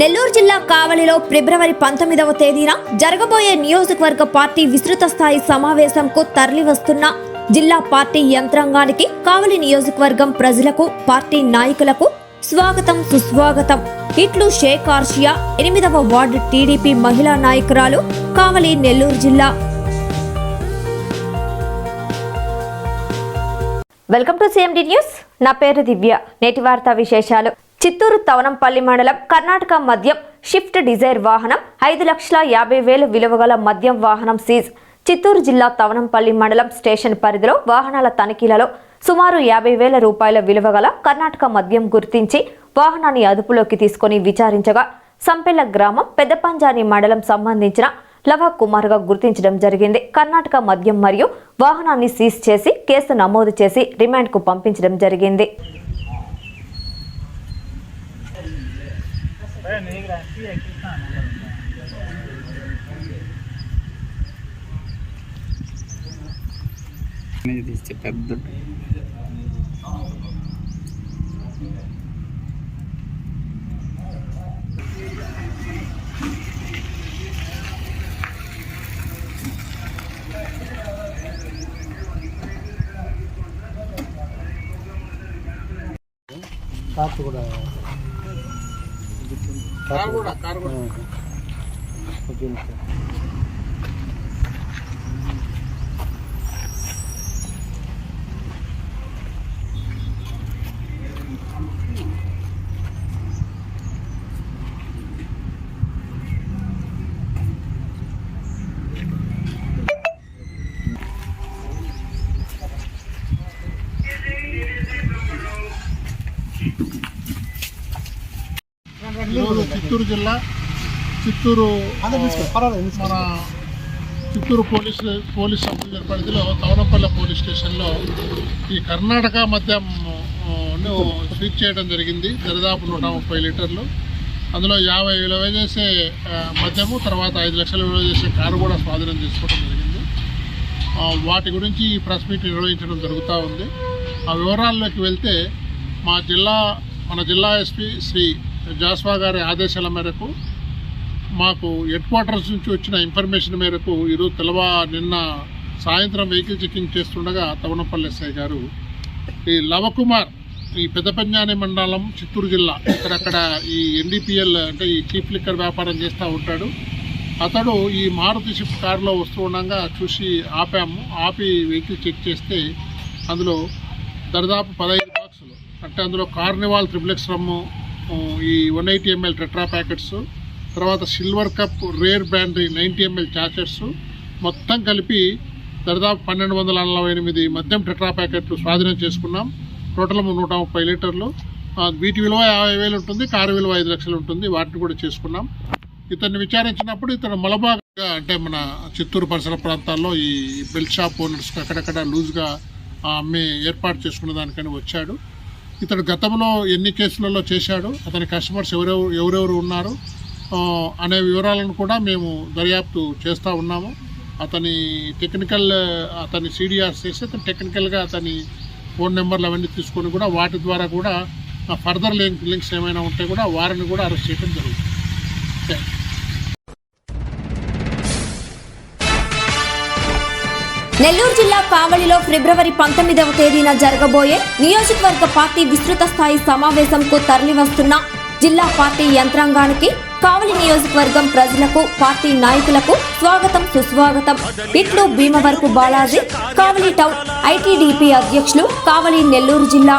నెల్లూరు జిల్లా కావలిలో ఫిబ్రవరి పంతొమ్మిదవ తేదీన జరగబోయే నియోజకవర్గ పార్టీ విస్తృత స్థాయి సమావేశంకు తరలివస్తున్న జిల్లా పార్టీ యంత్రాంగానికి కావలి నియోజకవర్గం ప్రజలకు పార్టీ నాయకులకు స్వాగతం సుస్వాగతం. ఇట్లు షేక్ ఆర్షియా ఎనిమిదవ వార్డు టీడీపీ మహిళా నాయకురాలు కావలి నెల్లూరు జిల్లా. Welcome to CMD news. నా పేరు దివ్య. నేటి వార్తా విశేషాలు. చిత్తూరు తవనంపల్లి మండలం కర్ణాటక మద్యం షిఫ్ట్ డిజైర్ వాహనం ఐదు లక్షల యాభై వేలు విలువగల మద్యం వాహనం సీజ్. చిత్తూరు జిల్లా తవనంపల్లి మండలం స్టేషన్ పరిధిలో వాహనాల తనిఖీలలో సుమారు యాభై వేల రూపాయల విలువగల కర్ణాటక మద్యం గుర్తించి వాహనాన్ని అదుపులోకి తీసుకొని విచారించగా సంపెల్ల గ్రామం పెద్దపంజాని మండలం సంబంధించిన లవ కుమార్గా గుర్తించడం జరిగింది. కర్ణాటక మద్యం మరియు వాహనాన్ని సీజ్ చేసి కేసు నమోదు చేసి రిమాండ్కు పంపించడం జరిగింది. తీస్తే పెద్ద కాపు కూడా కారు కూడా కారు కూడా. ఓకే ఈరోజు చిత్తూరు జిల్లా చిత్తూరు మన చిత్తూరు పోలీస్ పోలీస్ సబ్ పరిధిలో తవనపల్లి పోలీస్ స్టేషన్లో ఈ కర్ణాటక మద్యం సీజ్ చేయడం జరిగింది. దరిదాపు నూట ముప్పై లీటర్లు. అందులో యాభై విలువ చేసే మద్యము తర్వాత ఐదు లక్షల విలువ చేసే కారు కూడా స్వాధీనం చేసుకోవడం జరిగింది. వాటి గురించి ఈ ప్రెస్ మీట్ నిర్వహించడం జరుగుతూ ఉంది. ఆ వివరాల్లోకి వెళ్తే మా జిల్లా మన జిల్లా ఎస్పీ శ్రీ జాస్వా గారి ఆదేశాల మేరకు మాకు హెడ్ క్వార్టర్స్ నుంచి వచ్చిన ఇన్ఫర్మేషన్ మేరకు ఈరోజు తెలవా నిన్న సాయంత్రం వెహికల్ చెకింగ్ చేస్తుండగా తవనపల్లి ఎస్ఐ గారు ఈ లవకుమార్ ఈ పెద్దపంజాని మండలం చిత్తూరు జిల్లా ఇక్కడక్కడ ఈ ఎన్డీపీఎల్ అంటే ఈ చీఫ్ లిక్కర్ వ్యాపారం చేస్తూ ఉంటాడు. అతడు ఈ మారుతి షిఫ్ట్ కారులో వస్తూ ఉండగా చూసి ఆపాము. ఆపి వెహికల్ చెక్ చేస్తే అందులో దరిదాపు పదహైదు బాక్సులు. అంటే అందులో కార్నివాల్ త్రిప్లెక్స్ రమ్ము ఈ one eighty ML tetra packets తర్వాత silver cup rare brandy ninety ML sachets మొత్తం కలిపి దాదాపు పన్నెండు వందల నలభై ఎనిమిది మద్యం టెట్రా ప్యాకెట్లు స్వాధీనం చేసుకున్నాం. టోటల్ నూట ముప్పై లీటర్లు. వీటి విలువ యాభై వేలు ఉంటుంది కారు విలువ ఐదు లక్షలు ఉంటుంది వాటిని కూడా చేసుకున్నాం. ఇతన్ని విచారించినప్పుడు ఇతను మలబాగా అంటే మన చిత్తూరు పరిసర ప్రాంతాల్లో ఈ బెల్ట్ షాప్ ఓనర్స్ అక్కడక్కడ లూజ్గా అమ్మే ఏర్పాటు చేసుకున్న దానికని వచ్చాడు. ఇతడు గతంలో ఎన్ని కేసులలో చేశాడు అతని కస్టమర్స్ ఎవరెవరు ఎవరెవరు ఉన్నారు అనే వివరాలను కూడా మేము దర్యాప్తు చేస్తూ ఉన్నాము. అతని టెక్నికల్ అతని సీడీఆర్స్ చేసి అతను టెక్నికల్గా అతని ఫోన్ నెంబర్లు అవన్నీ తీసుకొని కూడా వాటి ద్వారా కూడా ఫర్దర్ లింక్ లింక్స్ ఏమైనా ఉంటే కూడా వారిని కూడా అరెస్ట్ చేయడం జరుగుతుంది. నెల్లూరు జిల్లా కావలిలో ఫిబ్రవరి పంతొమ్మిదవ తేదీన జరగబోయే నియోజకవర్గ పార్టీ విస్తృత స్థాయి సమావేశంకు తరలివస్తున్న జిల్లా పార్టీ యంత్రాంగానికి కావలి నియోజకవర్గం ప్రజలకు పార్టీ నాయకులకు స్వాగతం సుస్వాగతం. ఇట్లు భీమవరపు బాలాజీ కావలి టౌన్ ఐటీడీపీ అధ్యక్షులు కావలి నెల్లూరు జిల్లా.